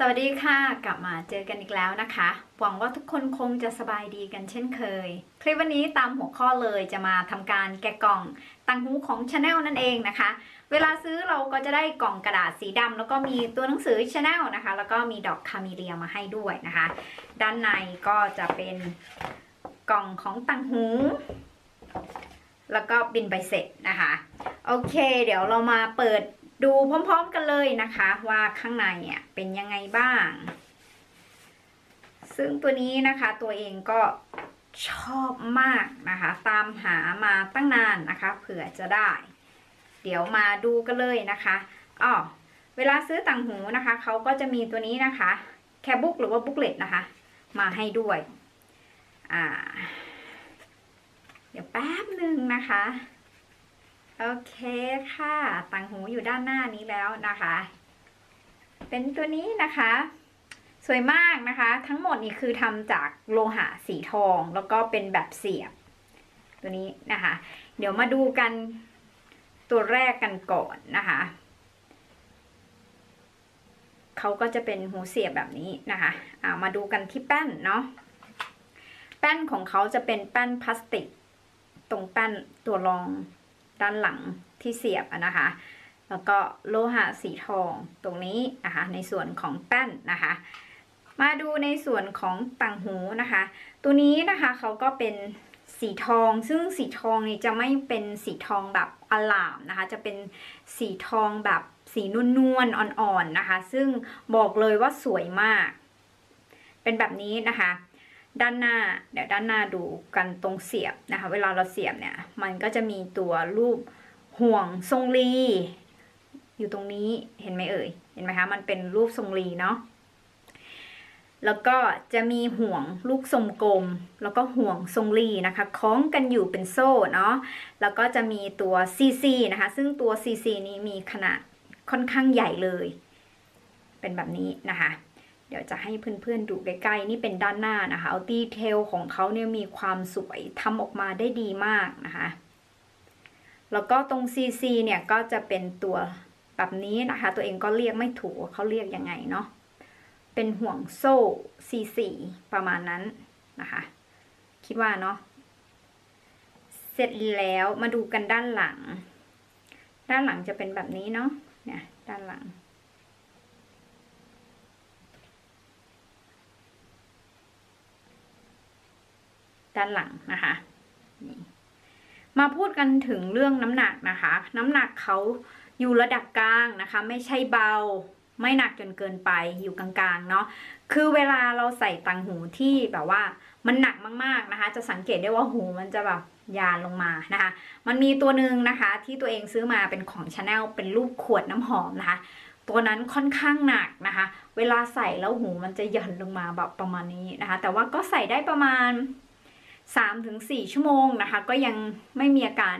สวัสดีค่ะ กลับมาเจอกันอีกแล้วนะคะ หวังว่าทุกคนคงจะสบายดีกันเช่นเคย คลิปวันนี้ตามหัวข้อเลยจะมาทำการแกะกล่องตังหูของ Chanel นั่นเองนะคะ เวลาซื้อเราก็จะได้กล่องกระดาษสีดำแล้วก็มีตัวหนังสือ Chanel นะคะ แล้วก็มีดอกคาเมิเลียมาให้ด้วยนะคะ ด้านในก็จะเป็นกล่องของตังหู แล้วก็บินใบเสร็จนะคะ โอเค เดี๋ยวเรามาเปิด ดูพร้อมๆกันเลยนะคะ ว่าข้างในอะเป็นยังไงบ้าง ซึ่งตัวนี้นะคะตัวเองก็ชอบมากนะคะ ตามหามาตั้งนานนะคะ เผื่อจะได้ เดี๋ยวมาดูกันเลยนะคะอ๋อเวลาซื้อต่างหูนะคะเขาก็จะมีตัวนี้นะคะ แคบุ๊กหรือว่าบุ๊กเลตนะคะ มาให้ด้วย อ่า เดี๋ยวแป๊บหนึ่งนะคะ โอเคค่ะ ต่างหูอยู่ด้านหน้านี้แล้วนะคะ เป็นตัวนี้นะคะ สวยมากนะคะ ทั้งหมดนี่คือทำจากโลหะสีทอง แล้วก็เป็นแบบเสียบ ตัวนี้นะคะ เดี๋ยวมาดูกันตัวแรกกันก่อนนะคะเขาก็จะเป็นหูเสียบแบบนี้นะคะามาดูกันที่แป้นเนาะ แป้นของเขาจะเป็นแป้นพลาสติก ตรงแป้นตัวรอง ด้านหลังที่เสียบนะคะ แล้วก็โลหะสีทองตรงนี้นะคะในส่วนของแป้นนะคะ มาดูในส่วนของต่างหูนะคะ ตัวนี้นะคะเขาก็เป็นสีทอง ซึ่งสีทองนี่จะไม่เป็นสีทองแบบอลามนะคะ จะเป็นสีทองแบบสีนวลๆอ่อนๆนะคะ ซึ่งบอกเลยว่าสวยมาก เป็นแบบนี้นะคะ ด้านหน้าเดี๋ยวด้านหน้าดูกันตรงเสียบนะคะ เวลาเราเสียบเนี่ย มันก็จะมีตัวรูปห่วงทรงรี อยู่ตรงนี้เห็นไหมเอ่ยเห็นไหมคะมันเป็นรูปทรงรีเนาะแล้วก็จะมีห่วงลูกทรงกลม แล้วก็ห่วงทรงรีนะคะ คล้องกันอยู่เป็นโซ่เนาะแล้วก็จะมีตัว CC นะคะ ซึ่งตัว CC นี้มีขนาดค่อนข้างใหญ่เลย เป็นแบบนี้นะคะ เดี๋ยวจะให้เพื่อนๆดูใกล้ๆ นี่เป็นด้านหน้านะคะเอาดีเทลของเขาเนี่ยมีความสวยทำออกมาได้ดีมากนะคะ แล้วก็ตรง CC เนี่ยก็จะเป็นตัวแบบนี้นะคะ ตัวเองก็เรียกไม่ถูกเขาเรียกยังไงเนาะ เป็นห่วงโซ่ C4 ประมาณนั้นนะคะ คิดว่าเนาะ เสร็จแล้วมาดูกันด้านหลัง ด้านหลังจะเป็นแบบนี้เนาะ เนี่ยด้านหลัง ด้านหลังนะคะนี่มาพูดกันถึงเรื่องน้ำหนักนะคะ น้ำหนักเขาอยู่ระดับกลางนะคะ ไม่ใช่เบาไม่หนักจนเกินไปอยู่กลางๆเนาะคือเวลาเราใส่ต่างหูที่แบบว่ามันหนักมากๆนะคะ จะสังเกตได้ว่าหูมันจะแบบยานลงมานะคะ มันมีตัวหนึ่งนะคะ ที่ตัวเองซื้อมาเป็นของชาแนลเป็นรูปขวดน้ำหอมนะคะ ตัวนั้นค่อนข้างหนักนะคะ เวลาใส่แล้วหูมันจะหย่อนลงมาแบบประมาณนี้นะคะ แต่ว่าก็ใส่ได้ประมาณ 3-4ถึงชั่วโมงนะคะ ก็ยังไม่มีอาการ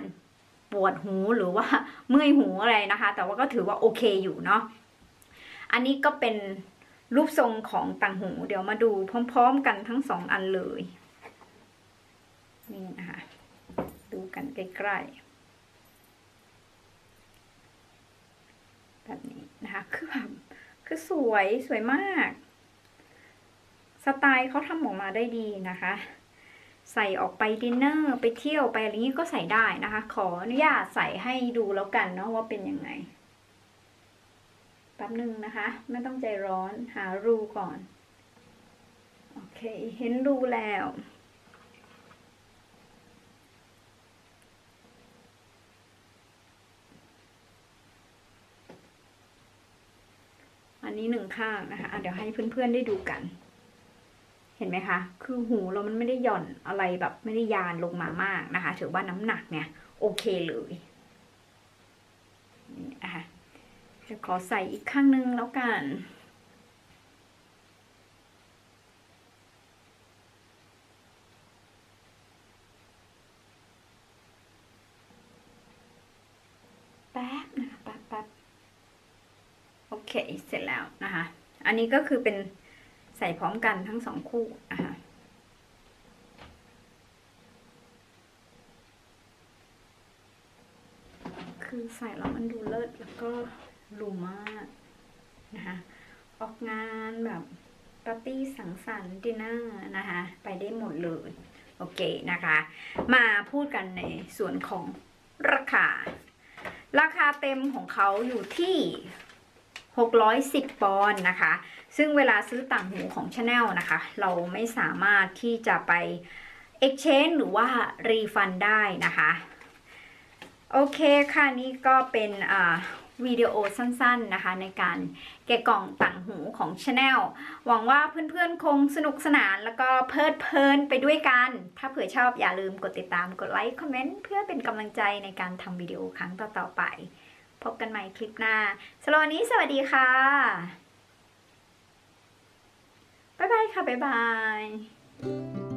ปวดหูหรือว่าเมื่อยหูอะไรนะคะ แต่ว่าก็ถือว่าโอเคอยู่เนาะอันนี้ก็เป็นรูปทรงของต่างหู เดี๋ยวมาดูพร้อมๆกันทั้งสองอันเลยนี่นะคะดูกันใกล้ๆแบบนี้นะคะคือแบบคือสวยสวยมาก สไตล์เขาทำออกมาได้ดีนะคะ ใส่ออกไปดินเนอร์ไปเที่ยวไปอะไรนี้ก็ใส่ได้นะคะ ขออนุญาตใส่ให้ดูแล้วกันเนาะว่าเป็นยังไงแป๊บหนึ่งนะคะ ไม่ต้องใจร้อนหารูก่อน โอเค เห็นรูแล้ว อันนี้หนึ่งข้างนะคะะเดี๋ยวให้เพื่อนๆได้ดูกัน เห็นไหมคะ คือหูเรามันไม่ได้หย่อนอะไรแบบไม่ได้ยานลงมามากนะคะ ถือว่าน้ำหนักเนี่ย โอเคเลยนี่นะคะจะขอใส่อีกข้างนึงแล้วกันแป๊บนะคะแป๊บแป๊บโอเค เสร็จแล้วนะคะ อันนี้ก็คือเป็น ใส่พร้อมกันทั้งสองคู่นะคะคือใส่แล้วมันดูเลิศแล้วก็หรูมากนะคะ ออกงานแบบปาร์ตี้สังสรรค์ดินเนอร์นะคะ ไปได้หมดเลย โอเคนะคะ มาพูดกันในส่วนของราคา ราคาเต็มของเขาอยู่ที่ 610 ปอนด์นะคะ ซึ่งเวลาซื้อต่างหูของ Chanel นะคะ เราไม่สามารถที่จะไป exchange หรือว่า refund ได้นะคะ โอเคค่ะ นี่ก็เป็นวิดีโอสั้นๆนะคะ ในการแกะกล่องต่างหูของ Chanel หวังว่าเพื่อนๆคงสนุกสนานแล้วก็เพลิดเพลินไปด้วยกัน ถ้าเผื่อชอบอย่าลืมกดติดตามกดไลค์ คอมเมนต์ เพื่อเป็นกำลังใจในการทำวิดีโอครั้งต่อๆไป บกันใหม่คลิปหน้าสโลวันนี้สวัสดีค่ะ บ๊ายบายค่ะ บ๊ายบาย